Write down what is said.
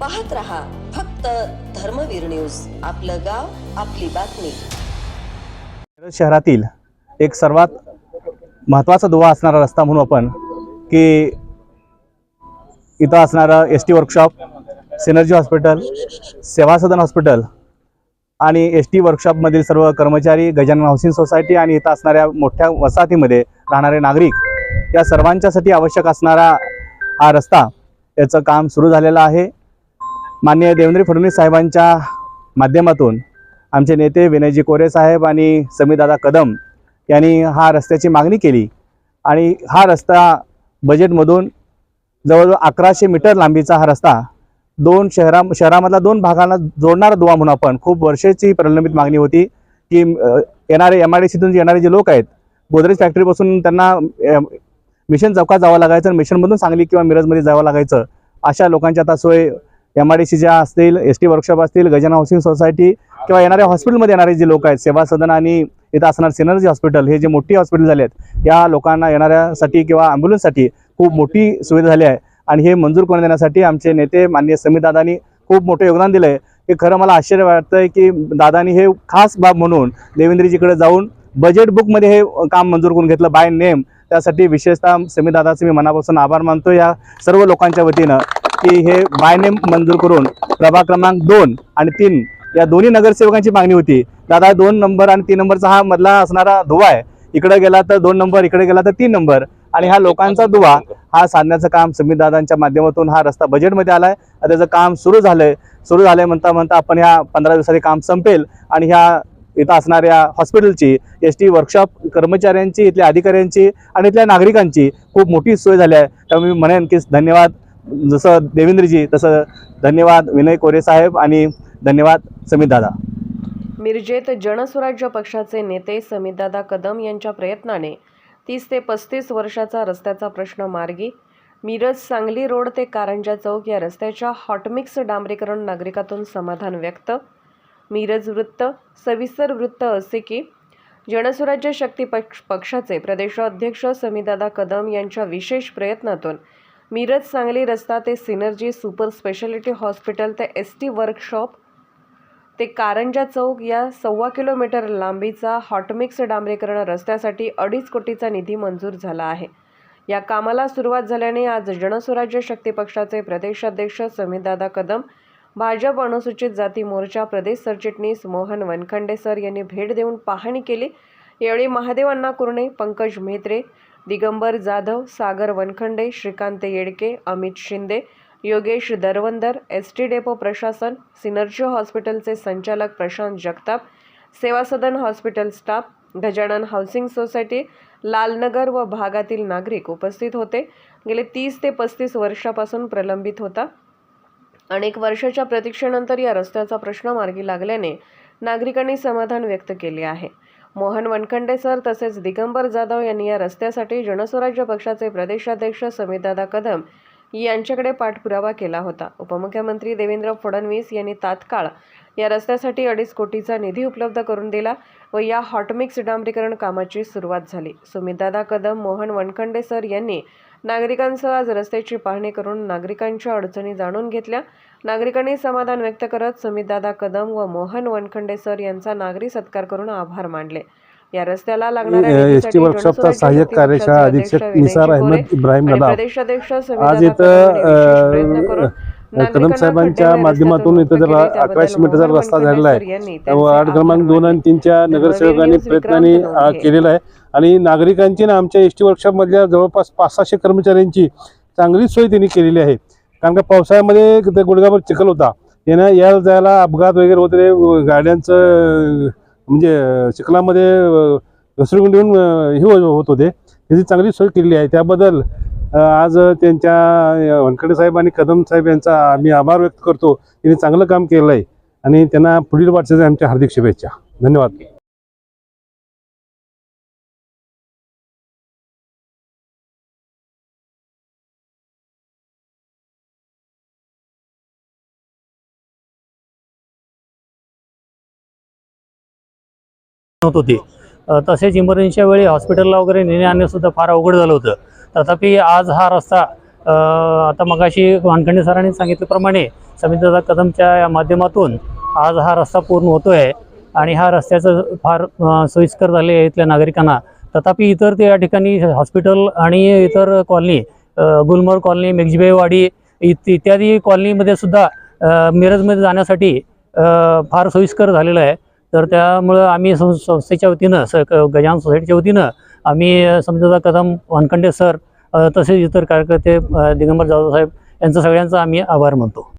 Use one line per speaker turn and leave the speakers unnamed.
पाहत रहा फक्त धर्मवीर न्यूज. आपलं गाव आपली बातमी.
शहरातील एक सर्वात महत्त्वाचा दुवा असणारा रस्ता म्हणू आपण की इथं असणारं S T workshop Synergy hospital Seva Sadan hospital आणि एस टी वर्कशॉपमधील सर्व कर्मचारी गजानन हाऊसिंग सोसायटी आणि इथं असणाऱ्या मोठ्या वसाहतीमध्ये राहणारे नागरिक या सर्वांच्यासाठी आवश्यक असणारा हा रस्ता याचं काम सुरू झालेलं आहे. माननीय देवेंद्र फडणवीस साहेबांच्या माध्यमातून आमचे नेते विनयजी कोरे साहेब आणि समीदादा कदम यांनी हा रस्त्याची मागणी केली आणि हा रस्ता बजेटमधून जवळजवळ अकराशे मीटर लांबीचा हा रस्ता दोन शहरा शहरामधला दोन भागांना जोडणारा दुवा म्हणून आपण खूप वर्षाची प्रलंबित मागणी होती की येणारे एम आय डी सीतून येणारे जे लोक आहेत गोदरेज फॅक्टरीपासून त्यांना मिशन चौकात जावं लागायचं आणि मिशनमधून सांगली किंवा मिरजमध्ये जावं लागायचं अशा लोकांची आता सोय एम आय डी सी ज्या असतील एस टी वर्कशॉप असतील गजानन हाऊसिंग सोसायटी किंवा येणाऱ्या हॉस्पिटलमध्ये येणारे जे लोक आहेत सेवा सदन आणि इथं असणार सिनर्जी हॉस्पिटल हे जे मोठी हॉस्पिटल झाले आहेत या लोकांना येणाऱ्यासाठी किंवा ॲम्ब्युलन्ससाठी खूप मोठी सुविधा झाली आहे. आणि हे मंजूर करून देण्यासाठी आमचे नेते माननीय समीदादांनी खूप मोठं योगदान दिलं आहे हे खरं मला आश्चर्य वाटतंय की दादांनी हे खास बाब म्हणून देवेंद्रजीकडे जाऊन बजेट बुकमध्ये हे काम मंजूर करून घेतलं बाय नेम त्यासाठी विशेषतः समीर दादाचे मी मनापासून आभार मानतो या सर्व लोकांच्या वतीनं. की हे बाय नेम मंजूर करून प्रभाग क्रमांक दोन आणि तीन या दोन्ही नगरसेवकांची मागणी होती. दादा दोन नंबर आणि तीन नंबरचा हा मधला असणारा धुवा आहे. इकडे गेला तर दोन नंबर इकडे गेला तर तीन नंबर आणि हा लोकांचा दुवा हा साधण्याचं काम समीर दादांच्या माध्यमातून हा रस्ता बजेटमध्ये आलाय. त्याचं काम सुरू झालंय. सुरू झालंय म्हणता म्हणता आपण ह्या पंधरा दिवसाचे काम संपेल. आणि ह्या इथं असणाऱ्या हॉस्पिटलची एस टी वर्कशॉप कर्मचाऱ्यांची इथल्या अधिकाऱ्यांची आणि इथल्या नागरिकांची खूप मोठी सोय झाली आहे. त्यामुळे मी म्हणेन की धन्यवाद. जसं देवेंद्रजी तसं धन्यवाद विनय कोरे साहेब आणि धन्यवाद समीर दादा.
मिरजेत जनस्वराज्य पक्षाचे नेते समितदादा कदम यांच्या प्रयत्नाने तीस ते पस्तीस वर्षाचा रस्त्याचा प्रश्न मार्गी मिरज सांगली रोड ते कारंजा चौक या रस्त्याच्या हॉटमिक्स डांबरीकरण नागरिकातून समाधान व्यक्त मिरज वृत्त सविस्तर वृत्त असे की जनस्वराज्य शक्ती पक्ष पक्षाचे प्रदेशाध्यक्ष समीदादा कदम यांच्या विशेष प्रयत्नातून मिरज सांगली रस्ता ते सिनर्जी सुपर स्पेशालिटी हॉस्पिटल ते एस टी वर्कशॉप ते कारंजा चौक या सव्वा किलोमीटर लांबीचा हॉटमिक्स डांबरीकरण रस्त्यासाठी अडीच कोटीचा निधी मंजूर झाला आहे. या कामाला सुरुवात झाल्याने आज जनस्वराज्य शक्ती पक्षाचे प्रदेशाध्यक्ष समीदादा कदम भाजप अनुसूचित जाती मोर्चा प्रदेश सरचिटणीस मोहन वनखंडे सर यांनी भेट देऊन पाहणी केली. यावेळी Mahadev Anna Kurne Pankaj Mhetre Digambar Jadhav Sagar Vankhande Shrikant Yedke Amit Shinde Yogesh Darvandar S T depot प्रशासन सिनर्जी हॉस्पिटलचे संचालक Prashant Jagtap Seva Sadan hospital staff Gajanan housing society Lalnagar व भागातील नागरिक उपस्थित होते. गेले तीस ते पस्तीस वर्षापासून प्रलंबित होता. अनेक वर्षाच्या प्रतीक्षेनंतर या रस्त्याचा प्रश्न मार्गी लागल्याने नागरिकांनी समाधान व्यक्त केले आहे. मोहन वनखंडे सर तसेच दिगंबर जाधव यांनी या रस्त्यासाठी जनस्वराज्य पक्षाचे प्रदेशाध्यक्ष समितदादा कदम यांच्याकडे पाठपुरावा केला होता. उपमुख्यमंत्री देवेंद्र फडणवीस यांनी तात्काळ या रस्त्यासाठी अडीच कोटीचा निधी उपलब्ध करून दिला व या हॉटमिक्स डांबरीकरण कामाची सुरुवात झाली. सुमितदादा कदम मोहन वनखंडे सर यांनी नागरिकांसह आज रस्त्याची पाहणी करून नागरिकांच्या अडचणी जाणून घेतल्या. नागरिकांनी समाधान व्यक्त करत सुमितदादा कदम व मोहन वनखंडे सर यांचा नागरी सत्कार करून आभार मानले. या रस्त्याला लागणाऱ्या
एस
निधीसाठी
टी वर्कशॉपचा सहाय्यक कार्यशाळा अधीक्षक निसार अहमद इब्राहिम आज इथं
कदम
साहेबांच्या माध्यमातून इथं जर. अकराशे मीटरचा रस्ता झालेला आहे वार्ड क्रमांक दोन आणि. तीनच्या नगरसेवकांनी प्रयत्नांनी. केलेला आहे आणि नागरिकांची ना आमच्या एस टी वर्कशॉपमधल्या जवळपास पाच सहाशे कर्मचाऱ्यांची चांगली सोय त्यांनी केलेली आहे कारण का पावसाळ्यामध्ये गुडगावर चिखल होता त्यानं यायला जायला अपघात वगैरे होते गाड्यांचं म्हणजे चिखलामध्ये घसरगुंड येऊन हे हो-, होत होते. त्याची चांगली सोय केलेली आहे. त्याबद्दल आज त्यांच्या अ, वनखडे साहेब आणि कदम साहेब यांचा आम्ही आभार व्यक्त करतो. त्यांनी चांगलं काम केलं आहे आणि त्यांना पुढील वाटचाली आमच्या हार्दिक शुभेच्छा. धन्यवाद.
होत होती. तसेच इमर्जन्सीच्या वेळी हॉस्पिटलला वगैरे नेणे आणणेसुद्धा फार अवघड झालं होतं. तथापि आज हा रस्ता आता मगाशी वानखंडे सरांनी सांगितल्याप्रमाणे समितदादा कदमच्या या माध्यमातून आज हा रस्ता पूर्ण होतो आहे आणि हा रस्त्याचं फार सोयीस्कर झाले आहे इथल्या नागरिकांना. तथापि इतर ते या ठिकाणी हॉस्पिटल आणि इतर कॉलनी गुलमर्ग कॉलनी मेघजीबाईवाडी इत इत्यादी कॉलनीमध्ये सुद्धा मिरजमध्ये जाण्यासाठी फार सोयीस्कर झालेलं आहे. तर त्यामुळं आम्ही सं संस्थेच्या वतीनं स क- सोसायटीच्या वतीनं आम्ही समजा कदम वानखंडे सर तसेच इतर कार्यकर्ते दिगंबर जाधव साहेब यांचं सगळ्यांचा आम्ही आभार मानतो.